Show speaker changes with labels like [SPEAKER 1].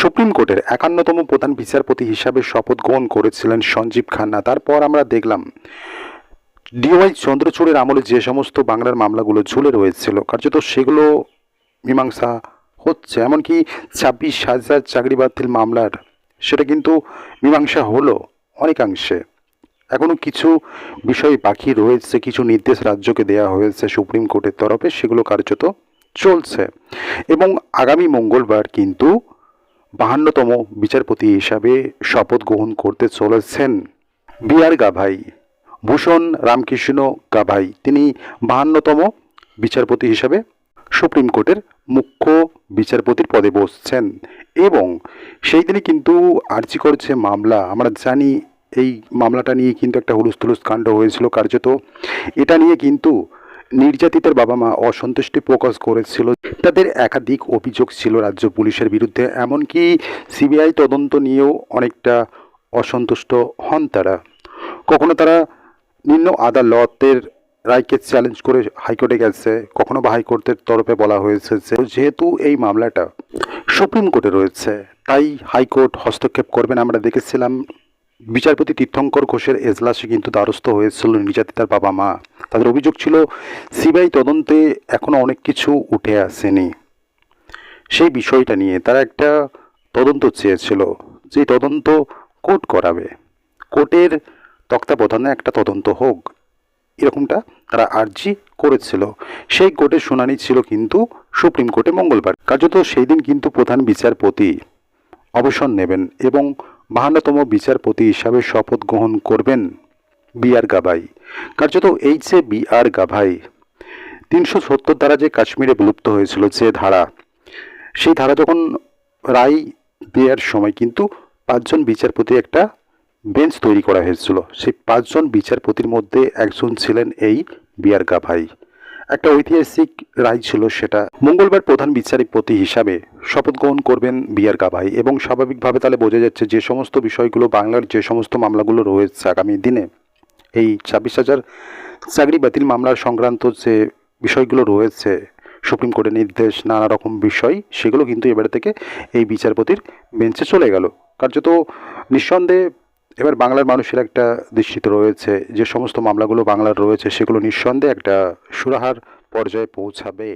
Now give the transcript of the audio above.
[SPEAKER 1] Supreme কোর্টের একান্নতম প্রধান বিচারপতি হিসাবে শপথ গ্রহণ করেছিলেন সঞ্জীব খান্না। তারপর আমরা দেখলাম, ডিওয়াই চন্দ্রচূড়ের আমলে যে সমস্ত বাংলার মামলাগুলো ঝুলে রয়েছিল, কার্যত সেগুলো মীমাংসা হচ্ছে। এমনকি ছাব্বিশ হাজার চাকরি বাতিল মামলার সেটা কিন্তু মীমাংসা হলো অনেকাংশে। এখনও কিছু বিষয় বাকি রয়েছে, কিছু নির্দেশ রাজ্যকে দেওয়া হয়েছে সুপ্রিম কোর্টের তরফে, সেগুলো কার্যত চলছে। এবং আগামী মঙ্গলবার কিন্তু বাহান্নতম বিচারপতি হিসাবে শপথ গ্রহণ করতে চলেছেন বি আর গাভাই। ভূষণ রামকৃষ্ণ গাভাই। তিনি বাহান্নতম বিচারপতি হিসাবে সুপ্রিম কোর্টের মুখ্য বিচারপতির পদে বসছেন এবং সেই দিনই কিন্তু আর্জি করছে মামলা। আমরা জানি এই মামলাটা নিয়ে কিন্তু একটা হুলুস তুলুস কাণ্ড হয়েছিল কার্যত। এটা নিয়ে কিন্তু নির্যাতিতের বাবা মা অসন্তুষ্টি প্রকাশ করেছিল। তাদের একাধিক অভিযোগ ছিল রাজ্য পুলিশের বিরুদ্ধে, এমনকি সিবিআই তদন্ত নিয়েও অনেকটা অসন্তুষ্ট হন তারা। কখনো তারা নিম্ন আদালতের রায়কে চ্যালেঞ্জ করে হাইকোর্টে গেছে, কখনো বা হাইকোর্টের তরফে বলা হয়েছে যে, যেহেতু এই মামলাটা সুপ্রিম কোর্টে রয়েছে, তাই হাইকোর্ট হস্তক্ষেপ করবেন আমরা দেখেছিলাম, বিচারপতি তীর্থঙ্কর ঘোষের এজলাসে কিন্তু দ্বারস্থ হয়েছিল নির্যাতিতার বাবা মা। তাদের অভিযোগ ছিল, সিবিআই তদন্তে এখনও অনেক কিছু উঠে আসেনি। সেই বিষয়টা নিয়ে তারা একটা তদন্ত চেয়েছিল যে তদন্ত কোর্ট করাবে। কোর্টের তত্ত্বাবধানে একটা তদন্ত হোক, এরকমটা তারা আর্জি করেছিল। সেই কোর্টের শুনানি ছিল কিন্তু সুপ্রিম কোর্টে মঙ্গলবার। কার্যত সেই দিন কিন্তু প্রধান বিচারপতি অবসর নেবেন এবং বাহান্নতম বিচারপতি হিসাবে শপথ গ্রহণ করবেন। B R Gavai. কার্যত এই যে বি আর গাভাই। তিনশো সত্তর দ্বারা যে কাশ্মীরে বিলুপ্ত হয়েছিল যে ধারা, সেই ধারা যখন রায় দেওয়ার সময় কিন্তু পাঁচজন বিচারপতি একটা বেঞ্চ তৈরি করা হয়েছিল। সেই পাঁচজন বিচারপতির মধ্যে একজন ছিলেন এই বিয়ার গাভাই। একটা ঐতিহাসিক রায় ছিল সেটা। মঙ্গলবার প্রধান বিচারপতি হিসাবে শপথ গ্রহণ করবেন বিয়ার গাভাই এবং স্বাভাবিকভাবে তাহলে বোঝা যাচ্ছে যে সমস্ত বিষয়গুলো, বাংলার যে সমস্ত মামলাগুলো রয়েছে আগামী দিনে এই ছাব্বিশ হাজার চাকরি বাতিল মামলার সংক্রান্ত যে বিষয়গুলো রয়েছে, সুপ্রিম কোর্টের নির্দেশ, নানা রকম বিষয়, সেগুলো কিন্তু এবারে থেকে এই বিচারপতির বেঞ্চে চলে গেল। কার্যত নিঃসন্দেহে এবার বাংলার মানুষের একটা দৃষ্টিতে রয়েছে, যে সমস্ত মামলাগুলো বাংলার রয়েছে, সেগুলো নিঃসন্দেহে একটা সুরাহার পর্যায়ে পৌঁছাবে।